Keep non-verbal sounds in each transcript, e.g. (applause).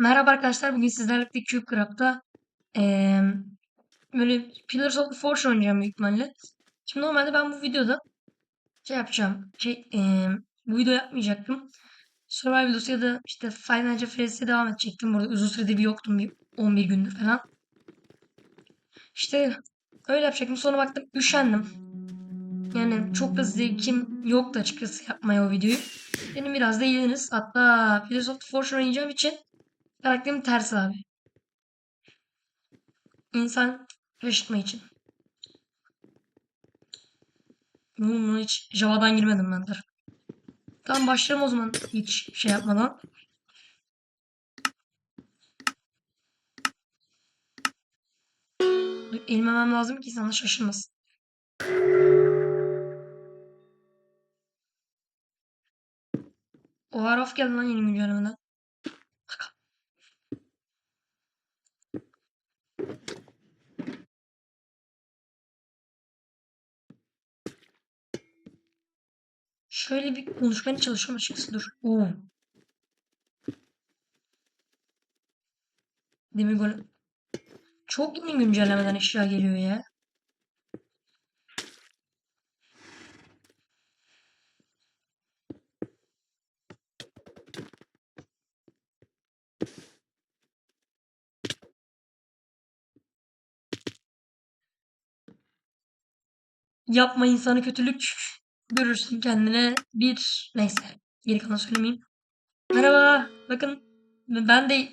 Merhaba arkadaşlar. Bugün sizlerle birlikte CubeCraft'ta eee böyle Pillars of the Forge oynayacağım büyük ihtimalle. Şimdi normalde ben bu videoda şey yapacağım. Şey, eee, bu video yapmayacaktım. Survival videosu ya da işte at Freddy's'e devam edecektim. Burada uzun süredir bir yoktum. Bir 11 gündür falan. İşte öyle yapacaktım. Sonra baktım üşendim. Yani çok da zevkim yoktu açıkçası yapmaya o videoyu. Benim biraz da eğleniriz. Hatta Pillars of the Forge oynayacağım için karakterim ters abi. İnsan şaşırtma için. Bunu hiç Java'dan girmedim ben de. Tamam başlayalım o zaman hiç şey yapmadan. Eğilmemem lazım ki sana şaşırmasın. O Araf geldi lan yeni güncellemeden. Şöyle bir konuşmaya çalışıyorum açıkçası dur. Oo. Demir golem. Çok yeni güncellemeden eşya geliyor ya. Yapma insana kötülük. Görürsün kendine bir neyse. Geri kalan söylemeyeyim. Merhaba. Bakın ben de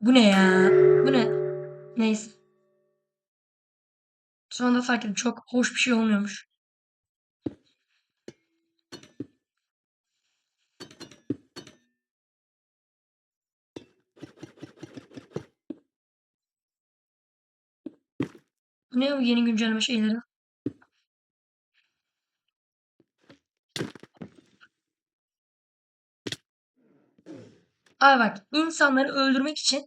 bu ne ya? Bu ne? Neyse. Sonra fark ettim. Çok hoş bir şey olmuyormuş. Bu ne bu yeni güncelleme şeyleri? Abi bak insanları öldürmek için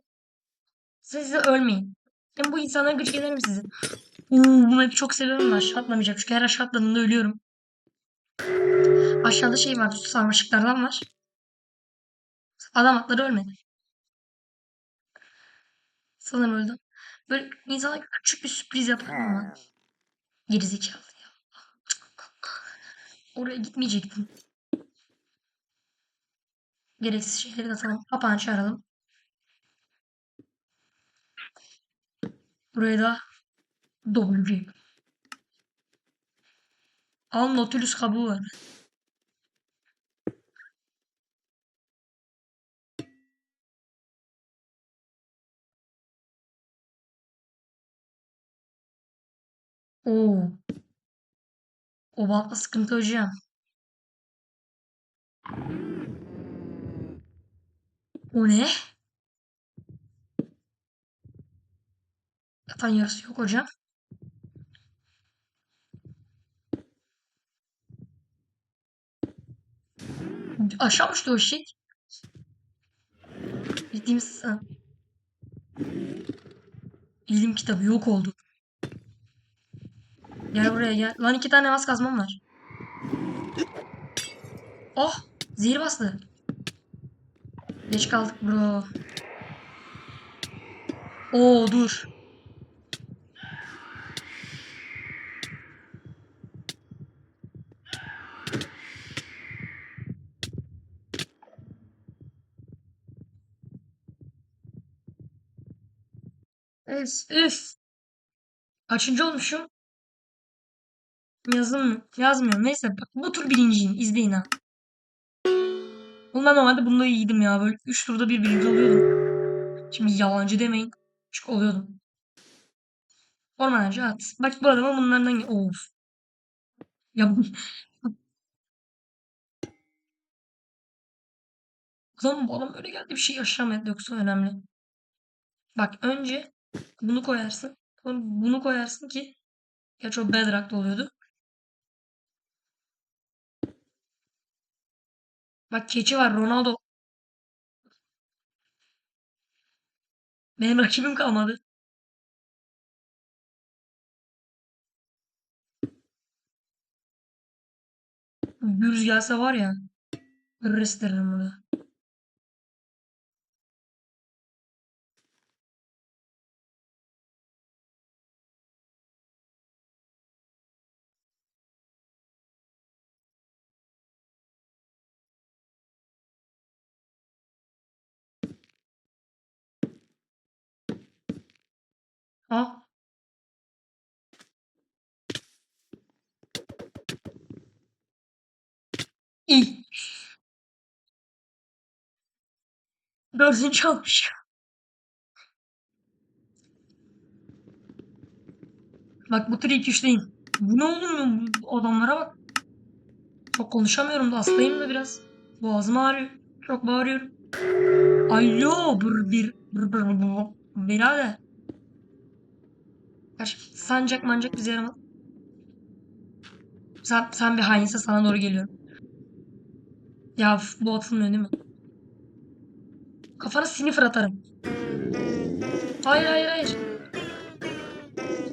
siz de ölmeyin. Hem bu insanları gıcık ederim sizi. Uuu bunu hep çok seviyorum da aşağı atlamayacağım. Çünkü her aşağı atladığımda ölüyorum. Aşağıda şey var. Sarmaşıklardan var. Adam atları ölmedi. Sanırım öldü. Böyle insana küçük bir sürpriz yaparım ama. Gerizekalı ya. Oraya gitmeyecektim. Gereksiz şeyleri atalım. Papağanı çağıralım. Buraya da WC. Al Nautilus kabuğu var. Oo. O bantla sıkıntı hocam. O ne? Yatan yarısı yok hocam. Aşağı mı o şey? Bildiğim İlim kitabı yok oldu. Gel buraya gel. Lan iki tane az kazmam var. Oh! Zehir bastı. Geç kaldık bro. Oo dur. Üf, üf. Kaçıncı olmuşum? Yazın mı? Yazmıyor. Neyse bu tur birinciyim. İzleyin ha. Bundan normalde bunda iyiydim ya. Böyle 3 turda bir birinci oluyordum. Şimdi yalancı demeyin. Çünkü oluyordum. Ormancı at. Bak bu adamın bunlardan... Of. Ya bu... (laughs) Adam, bu adam öyle geldi bir şey yaşamadı yoksa önemli. Bak önce bunu koyarsın. Bunu koyarsın ki Gerçi o Bedrock'ta oluyordu. Bak keçi var Ronaldo. Benim rakibim kalmadı. Gürüz gelse var ya. Rest ederim burada. Aa. İyi. Dördüncü (laughs) olmuş. Bak bu trik üçteyim. Bu ne oğlum bu adamlara bak. Çok konuşamıyorum da hastayım da biraz. Boğazım ağrıyor. Çok bağırıyorum. Alo bir bir bir bir bir birader. Kaç sancak mancak bize yaramaz. Sen, sen bir hainse sana doğru geliyorum. Ya bu atılmıyor değil mi? Kafana sniffer atarım. Hayır hayır hayır.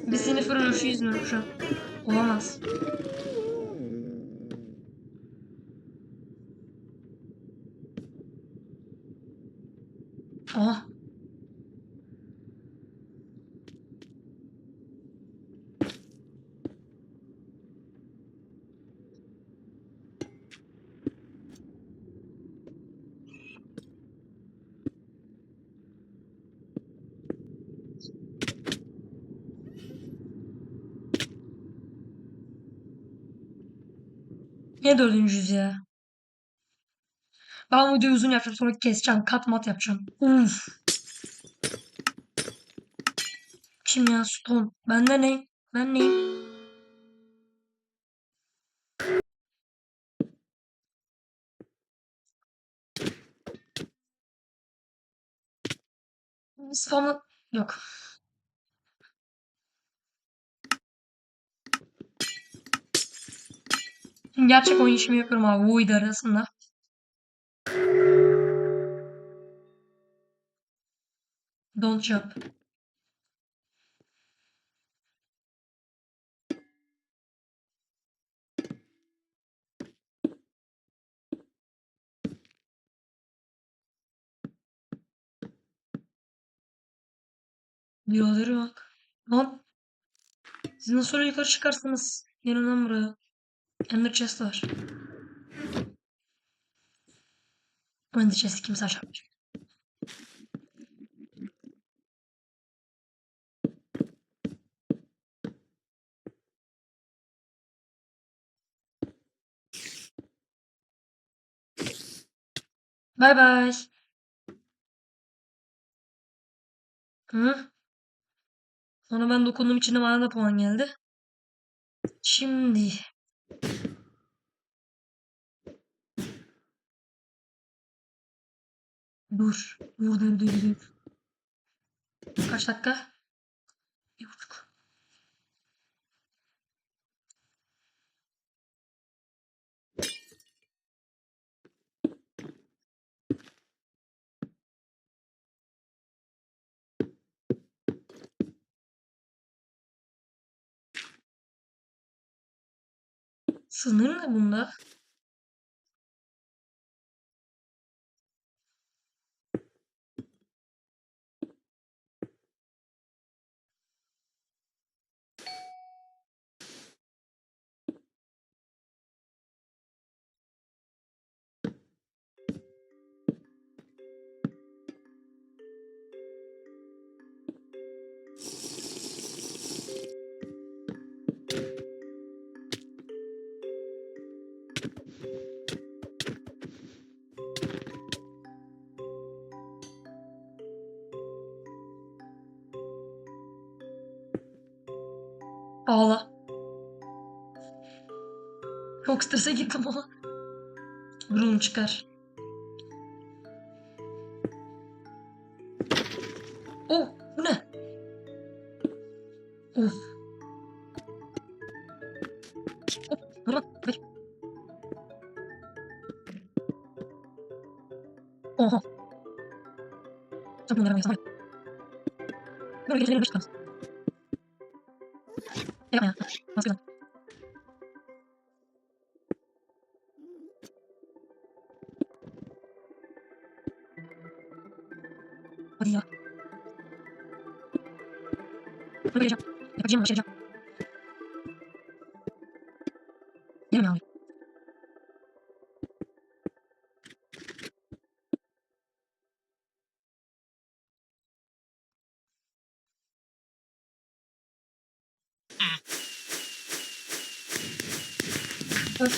Bir sniffer ölüşü izliyorum şu an. Olamaz. Aa. Niye dördüncüyüz ya? Ben bu videoyu uzun yapacağım sonra keseceğim. Kat mat yapacağım. Uf. Kim ya Stone? Bende ne? Ben neyim? Spamlı... Yok. Gerçek oyun işimi yapıyorum abi. Void arasında. Don't jump. Birader bak. Lan. Siz nasıl yukarı çıkarsınız? Lan buraya. Ender chest var. Ender chest'i kimse açamayacak. Bay bay. Hı? Sonra ben dokunduğum için de bana da puan geldi. Şimdi. Dur. Dur dur. Kaç dakika? Bir buçuk. Sınır ne bunda? Ağla. Çok strese girdim ama. Durum çıkar. Oh bu ne? Of. Hop, Oha. Çok bunlara bayılsam. Böyle geceleri beş tutamaz. Yapma ya. Maske lan. Hadi ya. Böyle geleceğim. Yapacağım bir şey yapacağım. Yerim ya. Öf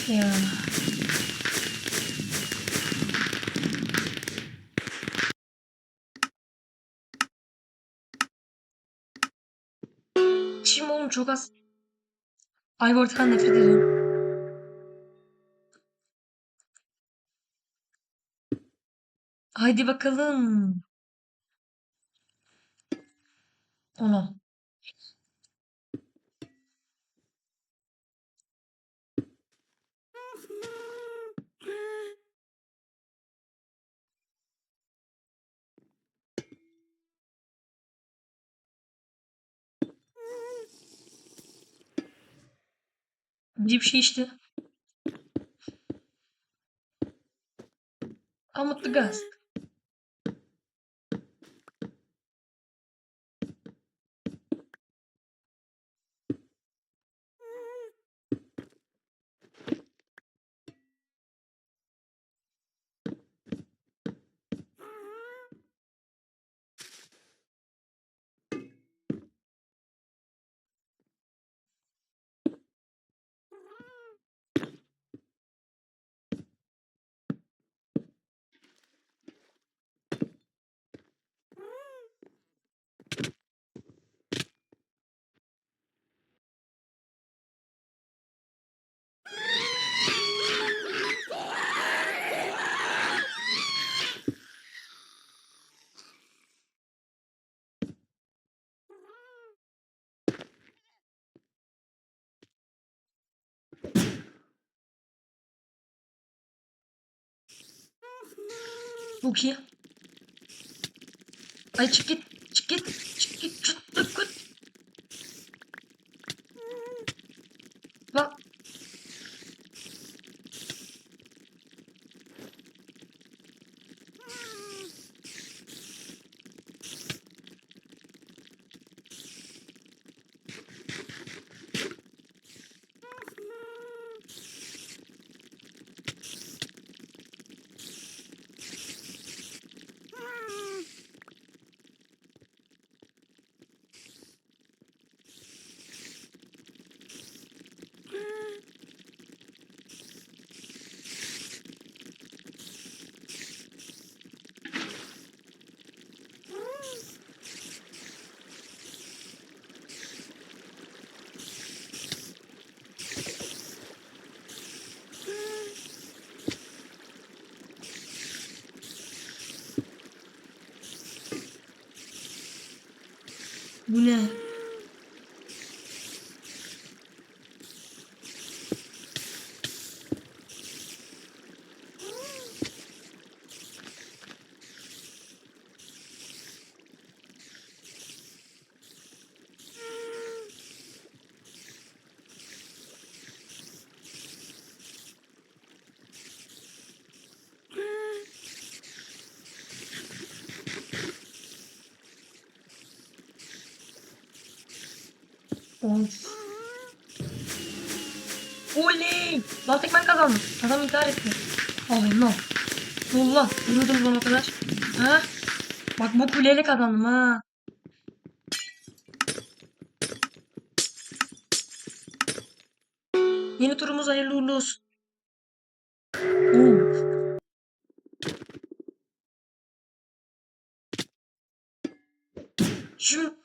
ya. Şimdi oğlum çok az. Ayvort'tan nefret ediyorum. Haydi bakalım. Onu. Bir şey içti. Amutlu gaz. Çok iyi. Ay çık git. Çık git. Çık git. Çık git. 不累 Of. Oley! Lan tek ben kazandım. Adam intihar etti. Ay no. Ne oldu lan? Vuruyordum bana kadar. Ha? Bak bu kuleyle kazandım ha. Yeni turumuz hayırlı uğurlu olsun. Oo. Şimdi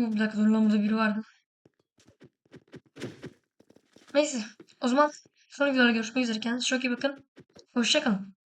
Bir dakika dur lan burada biri vardı. Neyse. O zaman sonraki videoda görüşmek üzere. Kendinize çok iyi bakın. Hoşçakalın.